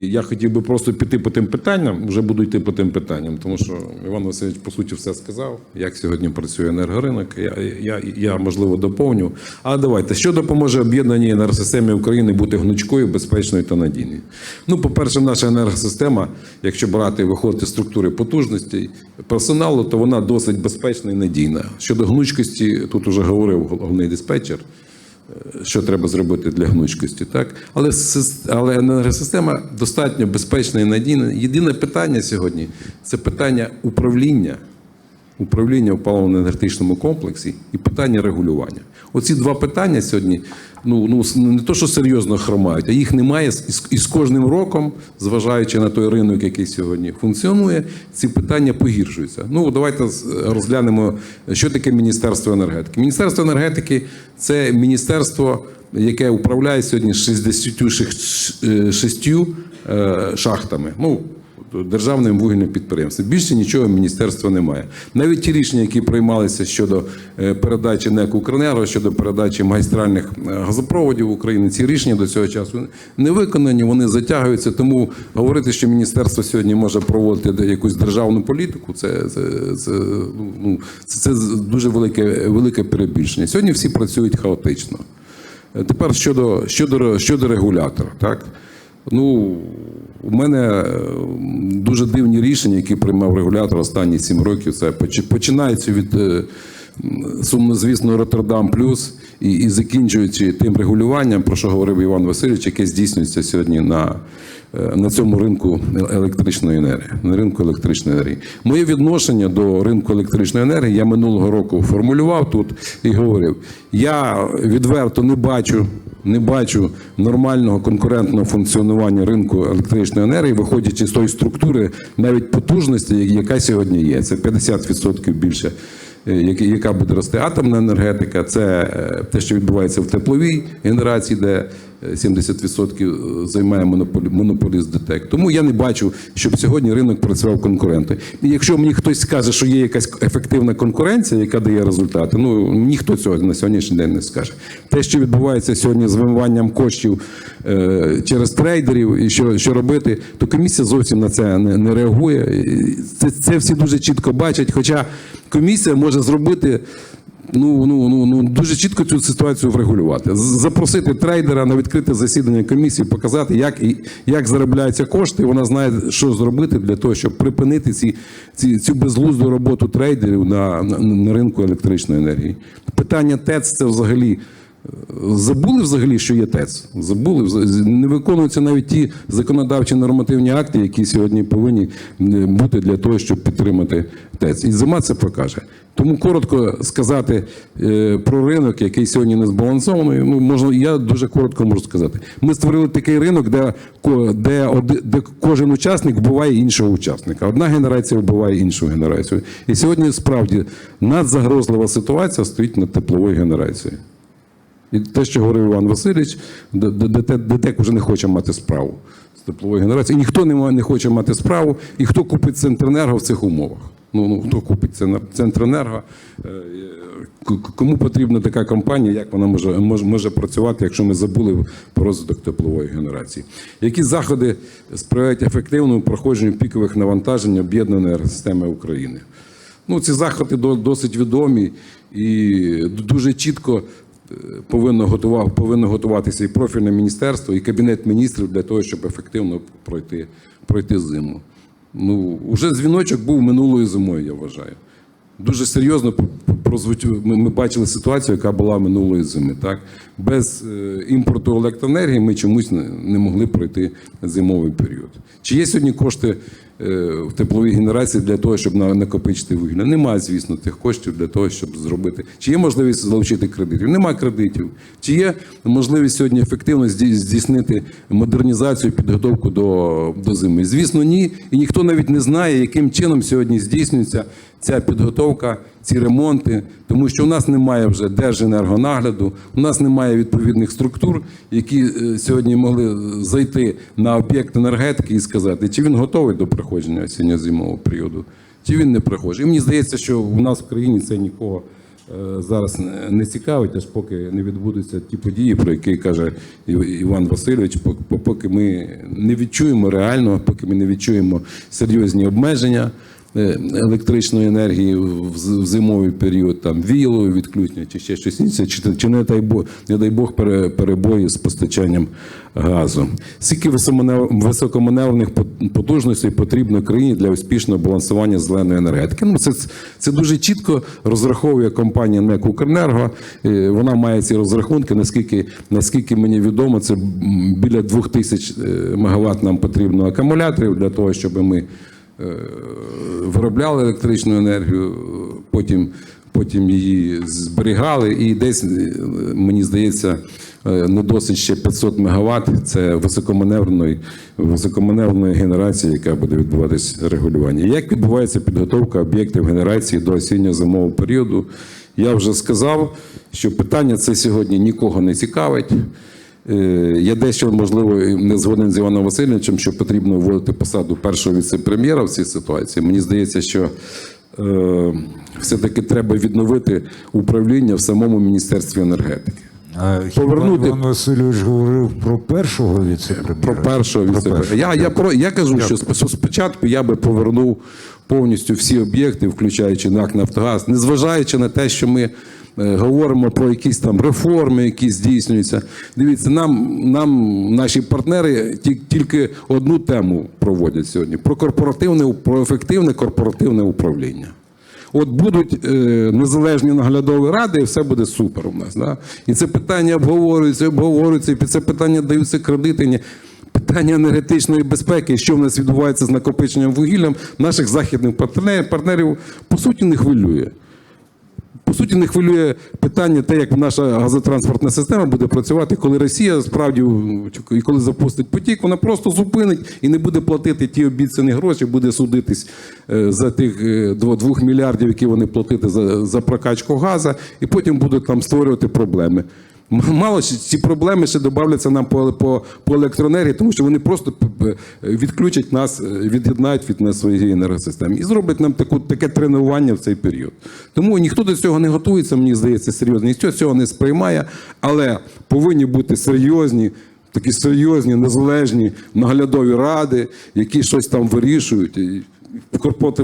Я хотів би просто піти по тим питанням, вже буду йти по тим питанням, тому що Іван Васильович по суті все сказав, як сьогодні працює енергоринок. Я, я, я можливо доповню. Але давайте, що допоможе об'єднаній енергосистемі України бути гнучкою, безпечною та надійною? Ну, по-перше, наша енергосистема, якщо брати виходити з структури потужностей персоналу, то вона досить безпечна і надійна. Щодо гнучкості, тут уже говорив головний диспетчер що треба зробити для гнучкості, так але але енергосистема достатньо безпечна і надійна. Єдине питання сьогодні це питання управління, управління в паливно-енергетичному комплексі і питання регулювання. Оці два питання сьогодні ну, ну не то, що серйозно хромають, а їх немає і з, кожним роком, зважаючи на той ринок, який сьогодні функціонує, ці питання погіршуються. Ну давайте розглянемо, що таке Міністерство енергетики. Міністерство енергетики це міністерство, яке управляє сьогодні 66 е, шахтами. Ну, державним вугільним підприємством. Більше нічого міністерства немає. Навіть ті рішення, які приймалися щодо е, передачі НЕК «Укренерго», щодо передачі магістральних е, газопроводів України, ці рішення до цього часу не виконані, вони затягуються. Тому говорити, що міністерство сьогодні може проводити якусь державну політику, це, це, це, ну, це, це дуже велике, велике перебільшення. Сьогодні всі працюють хаотично. Е, Тепер щодо, щодо, щодо регулятора, так? Ну, у мене е, дуже дивні рішення, які приймав регулятор останні сім років. Це починається від е, м, Роттердам Плюс і, і закінчуючи тим регулюванням, про що говорив Іван Васильович, яке здійснюється сьогодні на, е, на цьому ринку електричної енергії. На ринку електричної енергії. Моє відношення до ринку електричної енергії я минулого року формулював тут і говорив: я відверто не бачу не бачу нормального конкурентного функціонування ринку електричної енергії, виходячи з тої структури, навіть потужності, яка сьогодні є. Це 50% більше, яка- яка буде рости атомна енергетика. Це е, те, що відбувається в тепловій генерації, де е, 70% займає монополі- монополіст ДТЕК. Тому я не бачу, щоб сьогодні ринок працював конкурентно. І якщо мені хтось скаже, що є якась ефективна конкуренція, яка дає результати, ну ніхто цього на сьогоднішній день не скаже. Те, що відбувається сьогодні з вимиванням коштів е, через трейдерів, і що, що робити, то комісія зовсім на це не, не реагує. Це, це всі дуже чітко бачать. Хоча комісія може зробити ну, ну, ну, ну дуже чітко цю ситуацію врегулювати. Запросити трейдера на відкрите засідання комісії, показати, як, і- як заробляються кошти. і Вона знає, що зробити для того, щоб припинити ці, ці, цю безглузду роботу трейдерів на, на, на ринку електричної енергії. Питання ТЕЦ це взагалі. Забули взагалі, що є ТЕЦ. Забули не виконуються навіть ті законодавчі нормативні акти, які сьогодні повинні бути для того, щоб підтримати ТЕЦ. І зима це покаже. Тому коротко сказати е, про ринок, який сьогодні не збалансований. Ну можна, я дуже коротко можу сказати. Ми створили такий ринок, де, де, де кожен учасник вбиває іншого учасника. Одна генерація вбиває іншу генерацію. І сьогодні справді надзагрозлива ситуація стоїть над тепловою генерацією. І те, що говорив Іван Васильович, ДТЕК вже не хоче мати справу з тепловою генерацією. І ніхто не, хоче мати справу, і хто купить Центренерго в цих умовах. Ну, ну хто купить Цен- Центренерго? Е, Кому потрібна така компанія, як вона може, може, може працювати, якщо ми забули про розвиток теплової генерації? Які заходи сприяють ефективному проходженню пікових навантажень об'єднаної енергосистеми України? Ну, ці заходи досить відомі і дуже чітко повинно готував, повинно готуватися і профільне міністерство, і кабінет міністрів для того, щоб ефективно пройти, пройти зиму. Ну, уже дзвіночок був минулою зимою, я вважаю. Дуже серйозно ми, бачили ситуацію, яка була минулої зими. Так? Без е, імпорту електроенергії ми чомусь не, могли пройти зимовий період. Чи є сьогодні кошти в тепловій генерації для того, щоб на- накопичити вугілля? Немає, звісно, тих коштів для того, щоб зробити. Чи є можливість залучити кредитів? Немає кредитів. Чи є можливість сьогодні ефективно зді- здійснити модернізацію, підготовку до, до зими? Звісно, ні. І ніхто навіть не знає, яким чином сьогодні здійснюється ця підготовка, ці ремонти, тому що у нас немає вже держенергонагляду, у нас немає відповідних структур, які е, сьогодні могли зайти на об'єкт енергетики і сказати, чи він готовий до проходження осінньо-зимового періоду, чи він не проходить. І мені здається, що у нас в країні це нікого е, зараз не- цікавить, аж поки не відбудуться ті події, про які каже Іван Васильович, по- поки ми не відчуємо реально, поки ми не відчуємо серйозні обмеження е, електричної енергії в зимовий період, там віялове відключення чи ще щось інше, чи, чи не дай Бог, не дай Бог пере- перебої з постачанням газу. Скільки високоманев- високоманеврених потужностей потрібно країні для успішного балансування зеленої енергетики? Ну, це, це дуже чітко розраховує компанія НЕК «Укренерго». Е, Вона має ці розрахунки. Наскільки, наскільки мені відомо, це біля 2000 е, мегаватт нам потрібно акумуляторів для того, щоб ми е, виробляли електричну енергію, потім, потім її зберігали, і десь, е, мені здається, е, не досить ще 500 мегаватт. Це високоманевреної, високоманевреної генерації, яка буде відбуватись регулювання. Як відбувається підготовка об'єктів генерації до осінньо-зимового періоду? Я вже сказав, що питання це сьогодні нікого не цікавить. Е, Я дещо, можливо, не згоден з Іваном Васильовичем, що потрібно вводити посаду першого віце-прем'єра в цій ситуації. Мені здається, що е, все-таки треба відновити управління в самому Міністерстві енергетики. А Повернути- Іван Васильович говорив про першого віце-прем'єра? Про першого віце-прем'єра. Я, я, про, я кажу, що що спочатку я би повернув повністю всі об'єкти, включаючи НАК Нафтогаз, незважаючи на те, що ми говоримо про якісь там реформи, які здійснюються. Дивіться, нам, нам наші партнери ті- тільки одну тему проводять сьогодні: про корпоративне, про ефективне корпоративне управління. От будуть е, незалежні наглядові ради, і все буде супер у нас. Да? І це питання обговорюється, обговорюється, і під це питання даються кредити. Питання енергетичної безпеки, що в нас відбувається з накопиченням вугіллям, наших західних партнерів по суті не хвилює. По суті, не хвилює питання, те, як наша газотранспортна система буде працювати, коли Росія справді і коли запустить потік, вона просто зупинить і не буде платити ті обіцяні гроші, буде судитись е, за тих 2 мільярдів, які вони платили за, за прокачку газу, і потім будуть там створювати проблеми. Мало ці проблеми ще додавляться нам по, по, по електроенергії, тому що вони просто п- відключать нас, е, від'єднають від нас своєї енергосистеми і зроблять нам таку, таке тренування в цей період. Тому ніхто до цього не готується, мені здається, серйозно, ніхто цього не сприймає, але повинні бути серйозні. Такі серйозні, незалежні наглядові ради, які щось там вирішують.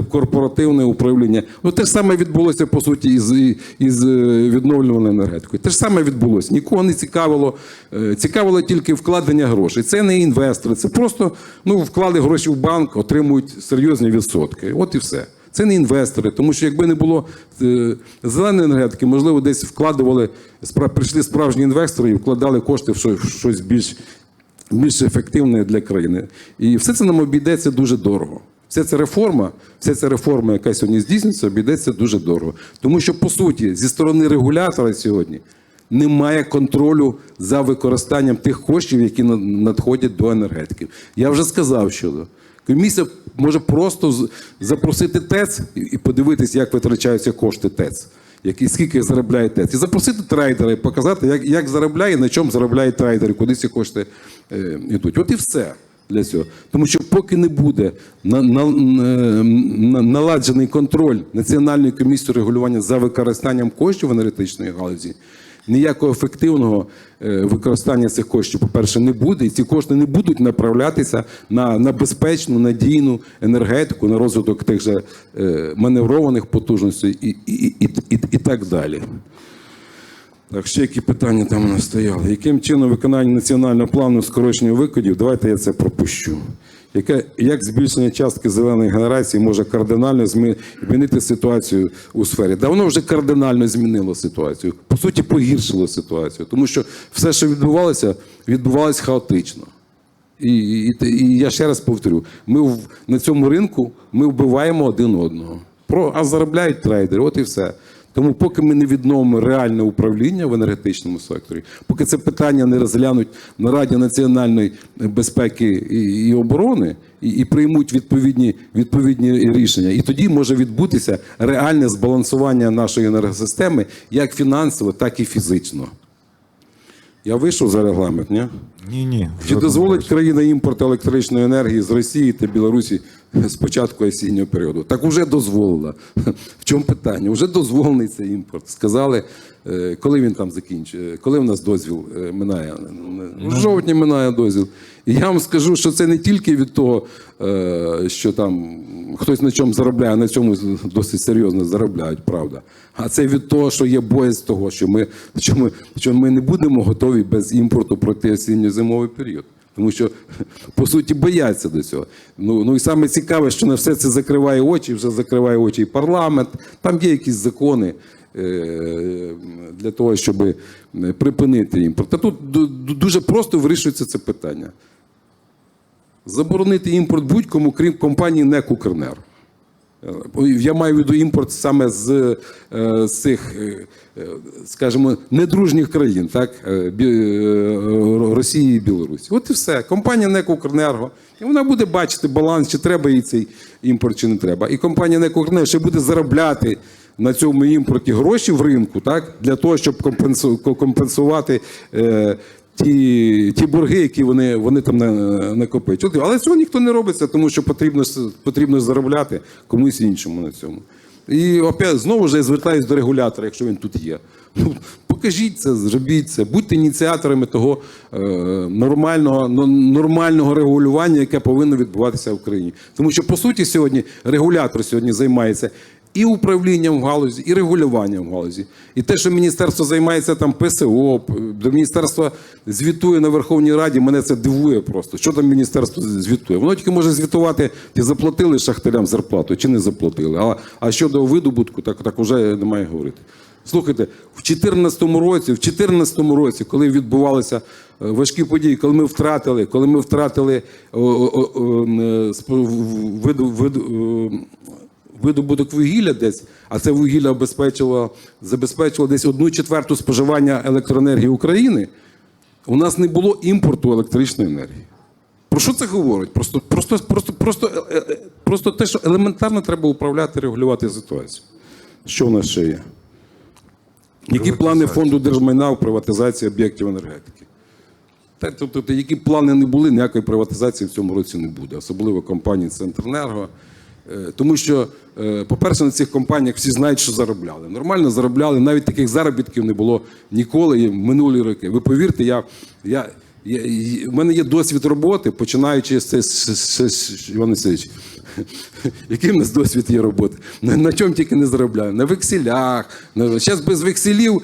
Корпоративне управління. Ну, те ж саме відбулося по суті із, із е, відновлюваною енергетикою. Те ж саме відбулося. Нікого не цікавило. е, Цікавило тільки вкладення грошей. Це не інвестори, це просто ну, вклали гроші в банк, отримують серйозні відсотки. От і все. Це не інвестори, тому що якби не було е, зеленої енергетики, можливо, десь вкладували, прийшли справжні інвестори і вкладали кошти в щось більш більш ефективне для країни. І все це нам обійдеться дуже дорого. Вся ця реформа, вся ця реформа, яка сьогодні здійснюється, обійдеться дуже дорого. Тому що, по суті, зі сторони регулятора сьогодні немає контролю за використанням тих коштів, які надходять до енергетиків. Я вже сказав, що комісія може просто запросити ТЕЦ і- подивитися, як витрачаються кошти ТЕЦ. Які, скільки заробляє ТЕЦ. І запросити трейдера і показати, як, як заробляє, на чому заробляють трейдери, куди ці кошти е, йдуть. От і все для цього. Тому що поки не буде на, на, на, наладжений контроль Національної комісії регулювання за використанням коштів в енергетичної галузі, ніякого ефективного е, використання цих коштів, по-перше, не буде, і ці кошти не будуть направлятися на, на безпечну, надійну енергетику, на розвиток тих же е, маневрованих потужностей і, і, і, і, і так далі. Так, ще які питання там у нас стояли? Яким чином виконання національного плану скорочення викидів? Давайте я це пропущу. Яке, як збільшення частки зеленої генерації може кардинально змінити ситуацію у сфері? Да воно вже кардинально змінило ситуацію. По суті, погіршило ситуацію, тому що все, що відбувалося, відбувалося хаотично. І, і, і я ще раз повторю: ми в, на цьому ринку ми вбиваємо один одного. Про, а заробляють трейдери, от і все. Тому, поки ми не відновимо реальне управління в енергетичному секторі, поки це питання не розглянуть на Раді національної безпеки і, оборони і, і приймуть відповідні, відповідні рішення, і тоді може відбутися реальне збалансування нашої енергосистеми як фінансово, так і фізично. Я вийшов за регламент, ні? Ні, ні. Чи дозволить країна імпорт електричної енергії з Росії та Білорусі з початку осіннього періоду? Так уже дозволила. В чому питання? Уже дозволений цей імпорт. Сказали, е, коли він там закінчує, коли в нас дозвіл е, минає? В жовтні минає дозвіл. І я вам скажу, що це не тільки від того, е, що там хтось на чому заробляє, а на цьому досить серйозно заробляють, правда. А це від того, що є боязнь того, що ми, що ми, що ми не будемо готові без імпорту пройти осінньо-зимовий період. Тому що, по суті, бояться до цього. Ну, ну і саме цікаве, що на все це закриває очі, вже закриває очі і парламент. Там є якісь закони е, для того, щоб припинити імпорт. Та тут ду- ду- дуже просто вирішується це питання. Заборонити імпорт будь-кому, крім компанії НЕК «Укренерго». Е, Я маю в виду імпорт саме з, е, з цих, е, е, скажімо, недружніх країн, так? е, е, Росії і Білорусі. От і все. Компанія НЕК «Укренерго», і вона буде бачити баланс, чи треба їй цей імпорт, чи не треба. І компанія НЕК «Укренерго» ще буде заробляти на цьому імпорті гроші в ринку, так? для того, щоб компенсу- компенсувати. Ті, ті борги, які вони, вони там на- накопичили. Але цього ніхто не робиться, тому що потрібно, потрібно заробляти комусь іншому на цьому. І опять знову ж я звертаюся до регулятора, якщо він тут є. Ну, покажіть це, зробіть це, будьте ініціаторами того е, нормального, нормального регулювання, яке повинно відбуватися в Україні. Тому що, по суті, сьогодні регулятор сьогодні займається і управлінням в галузі, і регулюванням в галузі. І те, що міністерство займається там ПСО, до міністерства звітує на Верховній Раді, мене це дивує просто. Що там міністерство звітує? Воно тільки може звітувати, чи заплатили шахтарям зарплату, чи не заплатили. А, а щодо видобутку, так, так вже немає говорити. Слухайте, в 2014 році, в 2014 році, коли відбувалися е, важкі події, коли ми втратили, коли ми втратили е, виду, видобуток вугілля десь, а це вугілля обезпечило, забезпечило десь одну четверту споживання електроенергії України, у нас не було імпорту електричної енергії. Про що це говорить? Просто, просто, просто, просто, е, е, просто те, що елементарно треба управляти, регулювати ситуацію. Що в нас ще є? Які плани фонду держмайна у приватизації об'єктів енергетики? Та, тобто, які плани не були, ніякої приватизації в цьому році не буде, особливо компанії Центренерго. Е, Тому що, е, по-перше, на цих компаніях всі знають, що заробляли. Нормально заробляли, навіть таких заробітків не було ніколи в минулі роки. Ви повірте, я, я, я, в мене є досвід роботи, починаючи з, з Іван Васильович, який в нас досвід є роботи? На, на чому тільки не заробляю? На векселях. На, зараз без векселів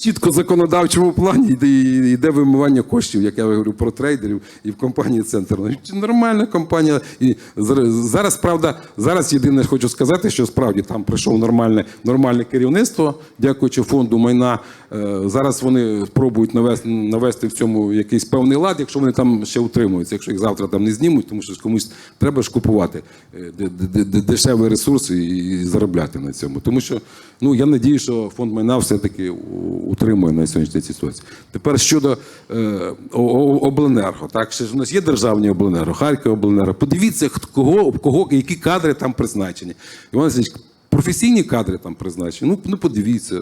чітко законодавчому плані йде, йде вимивання коштів, як я говорю про трейдерів і в компанії Центр. Ну, Нормальна компанія. І зараз, правда, зараз єдине хочу сказати, що справді там прийшло нормальне, нормальне керівництво, дякуючи фонду майна. Е, Зараз вони спробують навести, навести в цьому якийсь певний лад, якщо вони там ще утримуються, якщо їх завтра там не знімуть, тому що комусь треба ж купувати е, де- де- де- дешеві ресурси і заробляти на цьому. Тому що ну я надію, що фонд майна все-таки у- утримує на сьогоднішній ситуації. Тепер щодо е, обленерго, так ще ж у нас є державні обленерго, Харків обленерго. Подивіться, кого, кого, які кадри там призначені. Іван Васильович, професійні кадри там призначені. Ну, ну подивіться,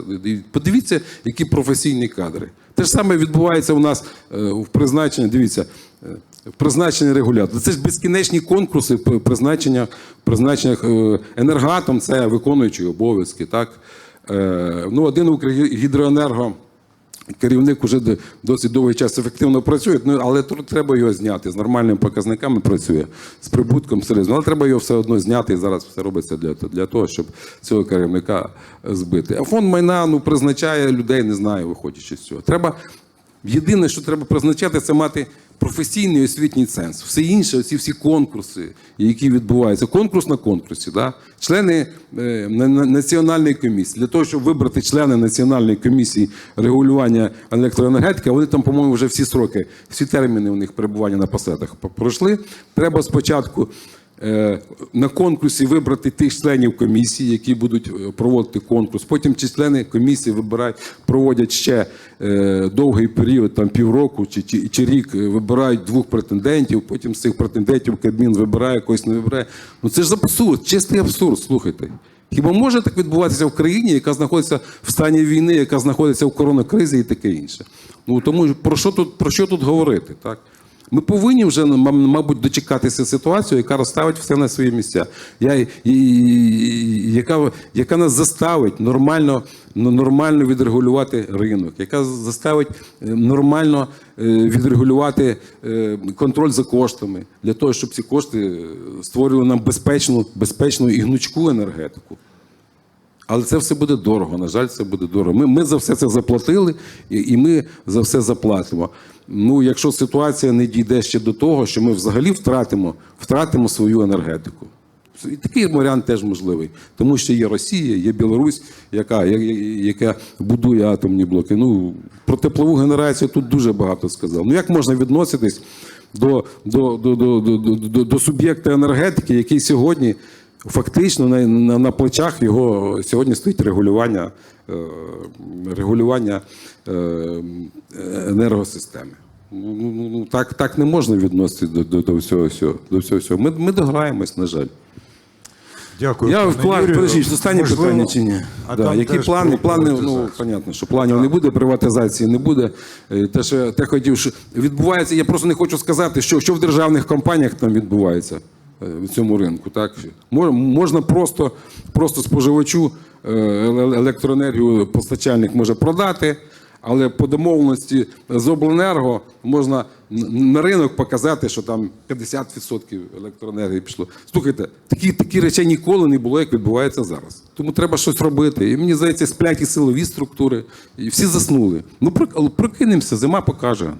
подивіться, які професійні кадри. Те ж саме відбувається у нас е, в призначенні. Дивіться, е, в призначенні регулятора. Це ж безкінечні конкурси при призначеннях, призначеннях е, енергатом, це виконуючі обов'язки. Так? Е, ну, один Укргідроенерго Керівник уже досить довгий час ефективно працює, ну, але треба його зняти. З нормальними показниками працює, з прибутком серйозно. Але треба його все одно зняти, і зараз все робиться для, для того, щоб цього керівника збити. А фонд майна ну, призначає людей, не знаю, виходячи з цього. Треба єдине, що треба призначати, це мати професійний освітній ценз. Все інше, ці всі конкурси, які відбуваються, конкурс на конкурсі, да? члени е, на- на- національної комісії. Для того, щоб вибрати члени національної комісії регулювання електроенергетики, вони там, по-моєму, вже всі сроки, всі терміни у них перебування на посадах пройшли. Треба спочатку. Е, На конкурсі вибрати тих членів комісії, які будуть е, проводити конкурс. Потім ці члени комісії вибирають, проводять ще е, довгий період, там півроку чи, чи, чи рік, вибирають двох претендентів. Потім з цих претендентів Кабмін вибирає, когось не вибирає. Ну це ж абсурд, чистий абсурд. Слухайте. Хіба може так відбуватися в країні, яка знаходиться в стані війни, яка знаходиться в коронакризі і таке інше? Ну тому про що тут про що тут говорити? Так ми повинні вже м- мабуть дочекатися ситуацію, яка розставить все на свої місця, я, і, і- і- яка, яка нас заставить нормально, ну, нормально відрегулювати ринок, яка заставить е, нормально е, відрегулювати е, контроль за коштами для того, щоб ці кошти створювали нам безпечну, безпечну і гнучку енергетику. Але це все буде дорого. На жаль, це буде дорого. Ми, ми за все це заплатили, і, ми за все заплатимо. Ну, якщо ситуація не дійде ще до того, що ми взагалі втратимо, втратимо свою енергетику. І такий варіант теж можливий, тому що є Росія, є Білорусь, яка, яка будує атомні блоки. Ну, про теплову генерацію тут дуже багато сказав. Ну як можна відноситись до, до, до, до, до, до, до, до суб'єкта енергетики, який сьогодні фактично на, на, на плечах його сьогодні стоїть регулювання, е, регулювання е, енергосистеми. Ну, ну, ну, ну, так, так не можна відноситись до, до, до всього, всього, до всього, всього. Ми, ми дограємось, на жаль. Дякую. Я вклад, подождіть, останнє Можливо, питання чи ні? а да. Які плани? Плани, ну, понятно, що планів не буде, приватизації не буде. Е, Те, що те хотів, що відбувається, я просто не хочу сказати, що, що в державних компаніях там відбувається цьому ринку. Так? Можна просто, просто споживачу е, електроенергію постачальник може продати, але по домовленості з обленерго можна на ринок показати, що там 50% електроенергії пішло. Слухайте, такі, такі речей ніколи не було, як відбувається зараз. Тому треба щось робити. І мені здається, сплять і силові структури, і всі заснули. Ну, про- прокинемося, зима покаже.